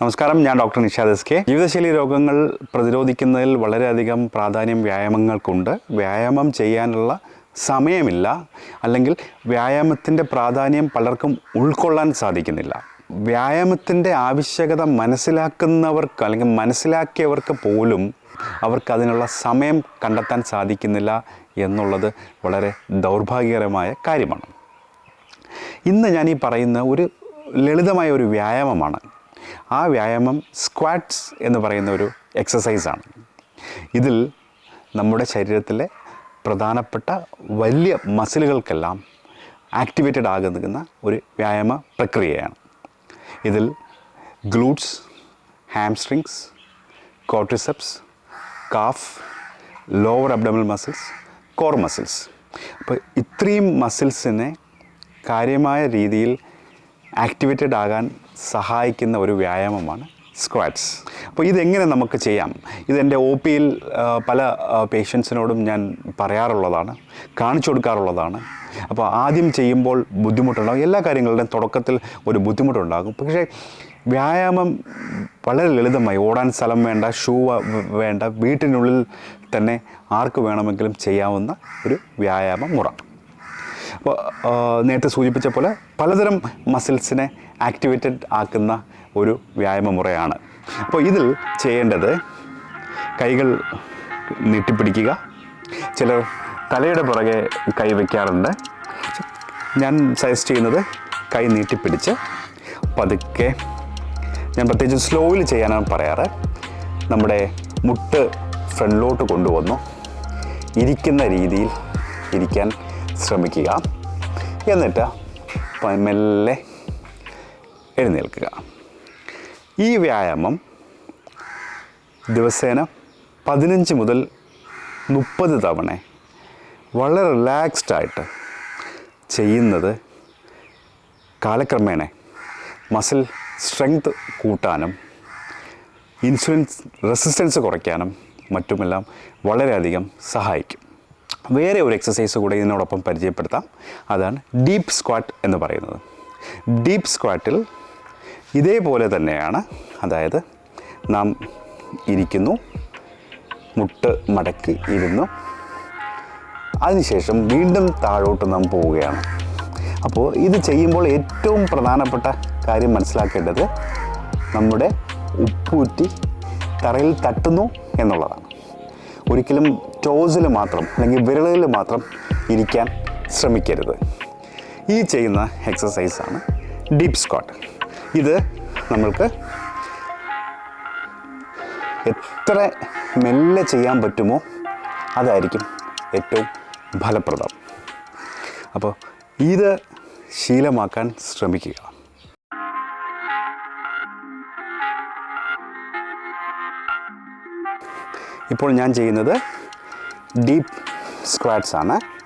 നമസ്കാരം ഞാൻ doctor Nishad S K ജീവിതശൈലി രോഗങ്ങൾ പ്രതിരോധിക്കുന്നതിൽ വളരെയധികം പ്രാധാന്യം വ്യായാമങ്ങൾക്കുണ്ട്. വ്യായാമം ചെയ്യാനുള്ള സമയമില്ല. അല്ലെങ്കിൽ വ്യായാമത്തിന്റെ പ്രാധാന്യം പലർക്കും ഉൾക്കൊള്ളാൻ സാധിക്കുന്നില്ല. വ്യായാമത്തിന്റെ ആവശ്യകത മനസ്സിലാക്കുന്നവർക്ക് അല്ലെങ്കിൽ മനസ്സിലാക്കിയവർക്ക് പോലും അവർക്ക് അതിനുള്ള സമയം കണ്ടെത്താൻ സാധിക്കുന്നില്ല എന്നുള്ളത് വളരെ ദൗർഭാഗ്യകരമായ കാര്യമാണ്. ഇന്ന് ഞാൻ ഈ പറയുന്ന ഒരു ലളിതമായ ഒരു വ്യായാമമാണ്. ആ വ്യായാമം സ്ക്വാറ്റ്സ് എന്ന് പറയുന്ന ഒരു എക്സസൈസാണ് ഇതിൽ നമ്മുടെ ശരീരത്തിലെ പ്രധാനപ്പെട്ട വലിയ മസിലുകൾക്കെല്ലാം ആക്ടിവേറ്റഡ് ആകുന്ന ഒരു വ്യായാമ പ്രക്രിയയാണ്. ഇതിൽ glutes hamstrings quadriceps calf lower abdominal muscles core muscles അപ്പോൾ ഇത്രയും മസിൽസിനെ കാര്യമായ രീതിയിൽ ആക്ടിവേറ്റഡ് ആകാൻ സഹായിക്കുന്ന ഒരു വ്യായാമമാണ് സ്ക്വാറ്റ്സ്. അപ്പോൾ ഇതെങ്ങനെ നമുക്ക് ചെയ്യാം? ഇതെന്റെ ഒ പിയിൽ പല പേഷ്യൻസിനോടും ഞാൻ പറയാറുള്ളതാണ് കാണിച്ചു കൊടുക്കാറുള്ളതാണ്. അപ്പോൾ ആദ്യം ചെയ്യുമ്പോൾ ബുദ്ധിമുട്ടുണ്ടാകും. എല്ലാ കാര്യങ്ങളുടെയും തുടക്കത്തിൽ ഒരു ബുദ്ധിമുട്ടുണ്ടാകും. പക്ഷേ വ്യായാമം വളരെ ലളിതമായി ഓടാൻ സ്ഥലം വേണ്ട ഷൂ വേണ്ട വീട്ടിനുള്ളിൽ തന്നെ ആർക്ക് വേണമെങ്കിലും ചെയ്യാവുന്ന ഒരു വ്യായാമ മുറ. നേരത്തെ സൂചിപ്പിച്ച പോലെ പലതരം മസിൽസിനെ ആക്ടിവേറ്റഡ് ആക്കുന്ന ഒരു വ്യായാമ മുറയാണ്. അപ്പോൾ ഇതിൽ ചെയ്യേണ്ടത് കൈകൾ നീട്ടിപ്പിടിക്കുക ചിലർ തലയുടെ പുറകെ കൈ വയ്ക്കാറുണ്ട് ഞാൻ സജസ്റ്റ് ചെയ്യുന്നത് കൈ നീട്ടിപ്പിടിച്ച് പതുക്കെ ഞാൻ പ്രത്യേകിച്ച് സ്ലോയിൽ ചെയ്യാനാണ് പറയാറ്. നമ്മുടെ മുട്ട് ഫ്രണ്ടിലോട്ട് കൊണ്ടുവന്നു. ഇരിക്കുന്ന രീതിയിൽ ഇരിക്കാൻ ശ്രമിക്കുക. എന്നിട്ട് മെല്ലെ എഴുന്നേൽക്കുക. ഈ വ്യായാമം ദിവസേന പതിനഞ്ച് മുതൽ മുപ്പത് തവണ വളരെ റിലാക്സ്ഡ് ആയിട്ട് ചെയ്യുന്നത് കാലക്രമേണ മസിൽ സ്ട്രെങ്ത് കൂട്ടാനും ഇൻസുലിൻ റെസിസ്റ്റൻസ് കുറയ്ക്കാനും മറ്റുമെല്ലാം വളരെയധികം സഹായിക്കും. വേറെ ഒരു എക്സസൈസ് കൂടെ ഇതിനോടൊപ്പം പരിചയപ്പെടുത്താം. അതാണ് ഡീപ്പ് സ്ക്വാറ്റ് എന്ന് പറയുന്നത്. ഡീപ്പ് സ്ക്വാറ്റിൽ ഇതേപോലെ തന്നെയാണ്. അതായത് നാം ഇരിക്കുന്നു മുട്ട് മടക്കി ഇരുന്നു. അതിനുശേഷം വീണ്ടും താഴോട്ട് നാം പോവുകയാണ്. അപ്പോൾ ഇത് ചെയ്യുമ്പോൾ ഏറ്റവും പ്രധാനപ്പെട്ട കാര്യം മനസ്സിലാക്കേണ്ടത് നമ്മുടെ ഉപ്പൂറ്റി തറയിൽ തട്ടുന്നു എന്നുള്ളതാണ്. ഒരിക്കലും ടോസിൽ മാത്രം അല്ലെങ്കിൽ വിരളിൽ മാത്രം ഇരിക്കാൻ ശ്രമിക്കരുത്. ഈ ചെയ്യുന്ന എക്സസൈസാണ് ഡീപ് സ്ക്വാട്ട് ഇത് നമ്മൾക്ക് എത്ര മെല്ലെ ചെയ്യാൻ പറ്റുമോ അതായിരിക്കും ഏറ്റവും ഫലപ്രദം. അപ്പോൾ ഇത് ശീലമാക്കാൻ ശ്രമിക്കുക. ഇപ്പോൾ ഞാൻ ചെയ്യുന്നത് ഡീപ്പ് സ്ക്വാറ്റ്സ് ആണ്.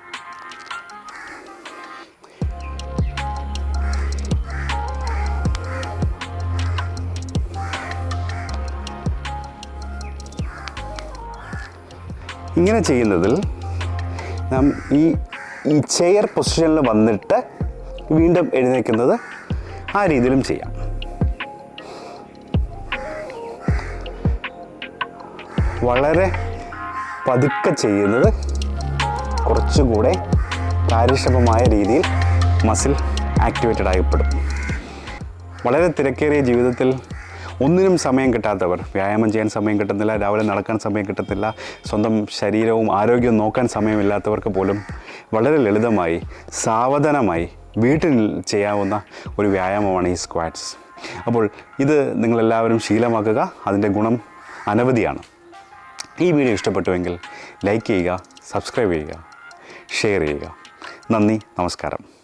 ഇങ്ങനെ ചെയ്യുന്നതിൽ നാം ഈ ഈ ചെയർ പൊസിഷനിൽ വന്നിട്ട് വീണ്ടും എഴുന്നേൽക്കുന്നത് ആ രീതിയിലും ചെയ്യാം. വളരെ പതുക്കെ ചെയ്യുന്നത് കുറച്ചുകൂടെ കാര്യക്ഷമമായ രീതിയിൽ മസിൽ ആക്ടിവേറ്റഡ് ആയപ്പെടും. വളരെ തിരക്കേറിയ ജീവിതത്തിൽ ഒന്നിനും സമയം കിട്ടാത്തവർ വ്യായാമം ചെയ്യാൻ സമയം കിട്ടുന്നില്ല രാവിലെ നടക്കാൻ സമയം കിട്ടത്തില്ല സ്വന്തം ശരീരവും ആരോഗ്യവും നോക്കാൻ സമയമില്ലാത്തവർക്ക് പോലും വളരെ ലളിതമായി സാവധാനമായി വീട്ടിൽ ചെയ്യാവുന്ന ഒരു വ്യായാമമാണ് ഈ സ്ക്വാറ്റ്സ് അപ്പോൾ ഇത് നിങ്ങളെല്ലാവരും ശീലമാക്കുക അതിന്റെ ഗുണം അനവധിയാണ്. ഈ വീഡിയോ ഇഷ്ടപ്പെട്ടുവെങ്കിൽ ലൈക്ക് ചെയ്യുക സബ്സ്ക്രൈബ് ചെയ്യുക ഷെയർ ചെയ്യുക. നന്ദി നമസ്കാരം.